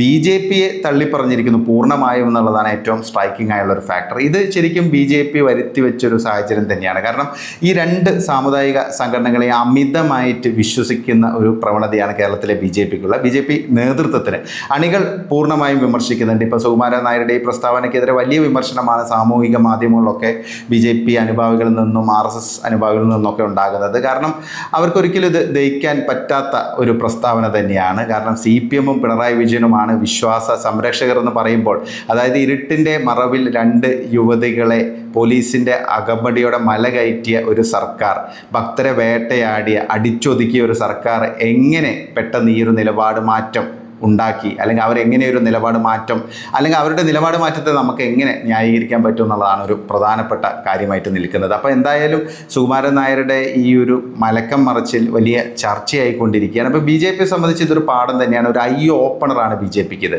B J പിയെ തള്ളിപ്പറഞ്ഞിരിക്കുന്നു പൂർണമായും എന്നുള്ളതാണ് ഏറ്റവും സ്ട്രൈക്കിംഗ് ആയുള്ള ഒരു ഫാക്ടർ ഇത് ശരിക്കും ബി ജെ പി വരുത്തി വെച്ചൊരു സാഹചര്യം തന്നെയാണ്. കാരണം ഈ രണ്ട് സാമുദായിക സംഘടനകളെ അമിതമായിട്ട് വിശ്വസിക്കുന്ന ഒരു പ്രവണതയാണ് കേരളത്തിലെ ബി ജെ പിക്കുള്ള. ബി ജെ പി നേതൃത്വത്തിന് അണികൾ പൂർണമായും വിമർശിക്കുന്നുണ്ട്. ഇപ്പോൾ സുകുമാരൻ നായരുടെ ഈ പ്രസ്താവനയ്ക്കെതിരെ വലിയ വിമർശനമാണ് സാമൂഹിക മാധ്യമങ്ങളിലൊക്കെ ബി ജെ പി അനുഭാവികളിൽ നിന്നും ആർ എസ് എസ് അനുഭാവികളിൽ നിന്നൊക്കെ ഉണ്ടാകുന്നത്. കാരണം അവർക്കൊരിക്കലും ഇത് ദഹിക്കാൻ പറ്റാത്ത ഒരു പ്രസ്താവന തന്നെയാണ്. കാരണം സി പി എമ്മും പിണറായി വിജയനുമാണ് വിശ്വാസ സംരക്ഷകർ എന്ന് പറയുമ്പോൾ. അതായത് ഇരുട്ടിന്റെ മറവിൽ രണ്ട് യുവതികളെ പോലീസിന്റെ അകമ്പടിയോടെ മല കയറ്റിയ ഒരു സർക്കാർ ഭക്തരെ വേട്ടയാടിയ അടിച്ചൊതുക്കിയ ഒരു സർക്കാർ എങ്ങനെ പെട്ടെന്ന് ഈ ഒരു നിലപാട് മാറ്റം ഉണ്ടാക്കി അല്ലെങ്കിൽ അവരെങ്ങനെ ഒരു നിലപാട് മാറ്റം അല്ലെങ്കിൽ അവരുടെ നിലപാട് മാറ്റത്തെ നമുക്ക് എങ്ങനെ ന്യായീകരിക്കാൻ പറ്റും എന്നുള്ളതാണ് ഒരു പ്രധാനപ്പെട്ട കാര്യമായിട്ട് നിൽക്കുന്നത്. അപ്പോൾ എന്തായാലും സുകുമാരൻ നായരുടെ ഈ ഒരു മലക്കം മറച്ചിൽ വലിയ ചർച്ചയായിക്കൊണ്ടിരിക്കുകയാണ്. അപ്പോൾ ബി ജെ പിയെ സംബന്ധിച്ച് ഇതൊരു പാഠം തന്നെയാണ് ഒരു ഐ ഓപ്പണറാണ് ബി ജെ പിക്ക് ഇത്.